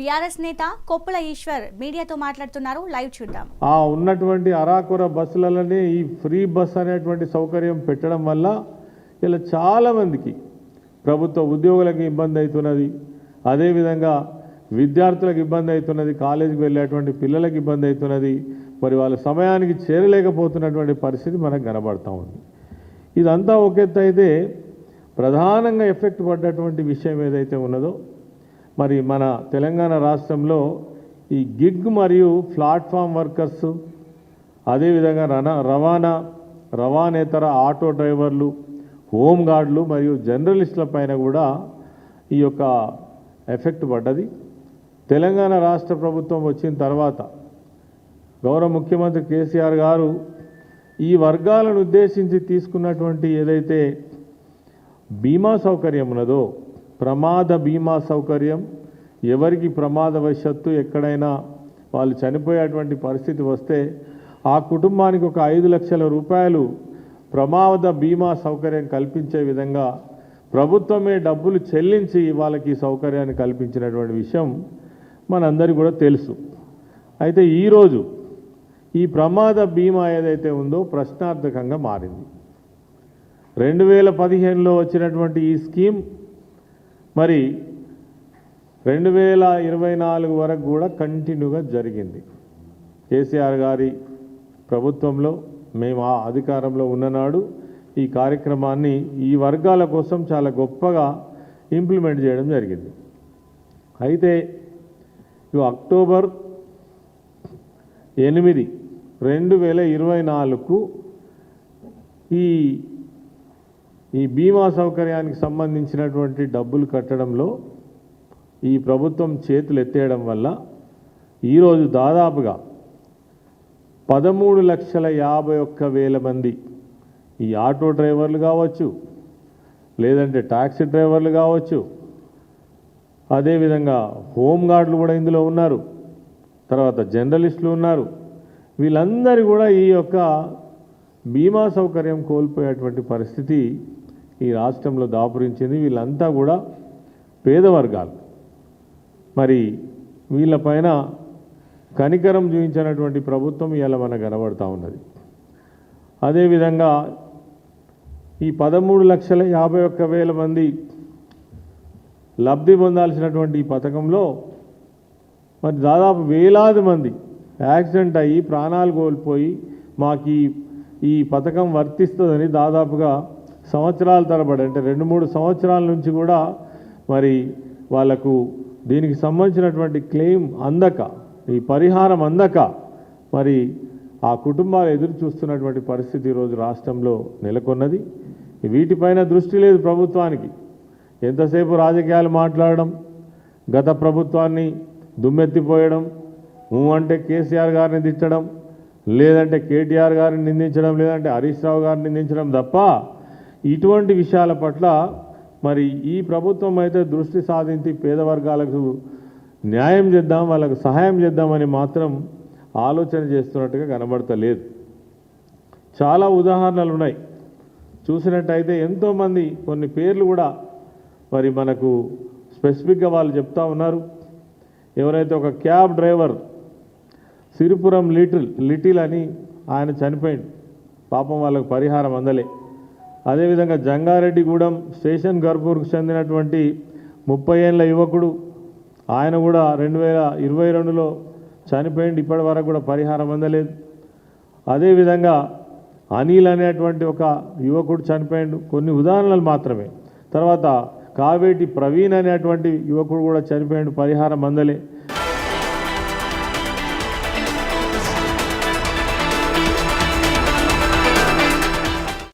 BRS నేత కొప్పుల ఈశ్వర్ మీడియాతో మాట్లాడుతున్నారు. లైవ్ చూద్దాం. ఆ ఉన్నటువంటి అరాకుర బస్సులలోనే ఈ ఫ్రీ బస్ అనేటువంటి సౌకర్యం పెట్టడం వల్ల ఇలా చాలామందికి ప్రభుత్వ ఉద్యోగులకు ఇబ్బంది అవుతున్నది. అదేవిధంగా విద్యార్థులకు ఇబ్బంది అవుతున్నది. కాలేజీకి వెళ్ళేటువంటి పిల్లలకు ఇబ్బంది అవుతున్నది. మరి వాళ్ళ సమయానికి చేరలేకపోతున్నటువంటి పరిస్థితి మనకు కనబడతా ఉంది. ఇదంతా ఒక ఎత్తు అయితే ప్రధానంగా ఎఫెక్ట్ పడ్డటువంటి విషయం ఏదైతే ఉన్నదో మరి మన తెలంగాణ రాష్ట్రంలో ఈ గిగ్ మరియు ప్లాట్ఫామ్ వర్కర్స్ అదేవిధంగా రన రవాణా రవాణేతర ఆటో డ్రైవర్లు హోమ్ గార్డులు మరియు జర్నలిస్టుల పైన కూడా ఈ యొక్క ఎఫెక్ట్ పడ్డది. తెలంగాణ రాష్ట్ర ప్రభుత్వం వచ్చిన తర్వాత గౌరవ ముఖ్యమంత్రి కేసీఆర్ గారు ఈ వర్గాలను ఉద్దేశించి తీసుకున్నటువంటి ఏదైతే బీమా సౌకర్యం ఉన్నదో ప్రమాద బీమా సౌకర్యం ఎవరికి ప్రమాదవశత్తు ఎక్కడైనా వాళ్ళు చనిపోయేటువంటి పరిస్థితి వస్తే ఆ కుటుంబానికి ఒక ఐదు లక్షల రూపాయలు ప్రమాద బీమా సౌకర్యం కల్పించే విధంగా ప్రభుత్వమే డబ్బులు చెల్లించి వాళ్ళకి ఈ సౌకర్యాన్ని కల్పించినటువంటి విషయం మనందరికీ కూడా తెలుసు. అయితే ఈరోజు ఈ ప్రమాద బీమా ఏదైతే ఉందో ప్రశ్నార్థకంగా మారింది. రెండు వేల పదిహేనులో వచ్చినటువంటి ఈ స్కీమ్ మరి రెండు వేల ఇరవై నాలుగు వరకు కూడా కంటిన్యూగా జరిగింది. కేసీఆర్ గారి ప్రభుత్వంలో మేము ఆ అధికారంలో ఉన్ననాడు ఈ కార్యక్రమాన్ని ఈ వర్గాల కోసం చాలా గొప్పగా ఇంప్లిమెంట్ చేయడం జరిగింది. అయితే ఇవి అక్టోబర్ ఎనిమిది రెండు వేల ఇరవై నాలుగు ఈ ఈ బీమా సౌకర్యానికి సంబంధించినటువంటి డబ్బులు కట్టడంలో ఈ ప్రభుత్వం చేతులు ఎత్తేయడం వల్ల ఈరోజు దాదాపుగా పదమూడు లక్షల యాభై ఒక్క వేల మంది ఈ ఆటో డ్రైవర్లు కావచ్చు లేదంటే ట్యాక్సీ డ్రైవర్లు కావచ్చు అదేవిధంగా హోంగార్డులు కూడా ఇందులో ఉన్నారు తర్వాత జర్నలిస్టులు ఉన్నారు. వీళ్ళందరూ కూడా ఈ యొక్క బీమా సౌకర్యం కోల్పోయేటువంటి పరిస్థితి ఈ రాష్ట్రంలో దాపురించింది వీళ్ళంతా కూడా పేద వర్గాలు. మరి వీళ్ళపైన కనికరం చూపించినటువంటి ప్రభుత్వం ఇలా మనకు కనబడతా ఉన్నది. అదేవిధంగా ఈ పదమూడు లక్షల యాభై ఒక్క వేల మంది లబ్ధి పొందాల్సినటువంటి ఈ పథకంలో మరి దాదాపు వేలాది మంది యాక్సిడెంట్ అయ్యి ప్రాణాలు కోల్పోయి మాకు ఈ పథకం వర్తిస్తుందని దాదాపుగా సంవత్సరాల తరబడి అంటే రెండు మూడు సంవత్సరాల నుంచి కూడా మరి వాళ్ళకు దీనికి సంబంధించినటువంటి క్లెయిమ్ అందక ఈ పరిహారం అందక మరి ఆ కుటుంబాలు ఎదురు చూస్తున్నటువంటి పరిస్థితి ఈరోజు రాష్ట్రంలో నెలకొన్నది. వీటిపైన దృష్టి లేదు ప్రభుత్వానికి. ఎంతసేపు రాజకీయాలు మాట్లాడడం గత ప్రభుత్వాన్ని దుమ్మెత్తిపోయడం అంటే కేసీఆర్ గారిని తిట్టడం లేదంటే కేటీఆర్ గారిని నిందించడం లేదంటే హరీష్ రావు గారిని నిందించడం తప్ప ఇటువంటి విషయాల పట్ల మరి ఈ ప్రభుత్వం అయితే దృష్టి సాధించి పేద వర్గాలకు న్యాయం చేద్దాం వాళ్ళకు సహాయం చేద్దామని మాత్రం ఆలోచన చేస్తున్నట్టుగా కనబడతలేదు. చాలా ఉదాహరణలు ఉన్నాయి. చూసినట్టయితే ఎంతోమంది కొన్ని పేర్లు కూడా మరి మనకు స్పెసిఫిక్గా వాళ్ళు చెప్తా ఉన్నారు. ఎవరైతే ఒక cab driver Siripuram little little అని ఆయన చనిపోయింది పాపం వాళ్ళకు పరిహారం అందలే. అదేవిధంగా జంగారెడ్డిగూడెం స్టేషన్ గర్పూర్కు చెందినటువంటి ముప్పై ఏళ్ళ యువకుడు ఆయన కూడా రెండు వేల ఇరవై రెండులో చనిపోయింది ఇప్పటి వరకు కూడా పరిహారం అందలేదు. అదేవిధంగా అనిల్ అనేటువంటి ఒక యువకుడు చనిపోయిండు కొన్ని ఉదాహరణలు మాత్రమే. తర్వాత కావేటి ప్రవీణ్ అనేటువంటి యువకుడు కూడా చనిపోయిండు పరిహారం అందలే.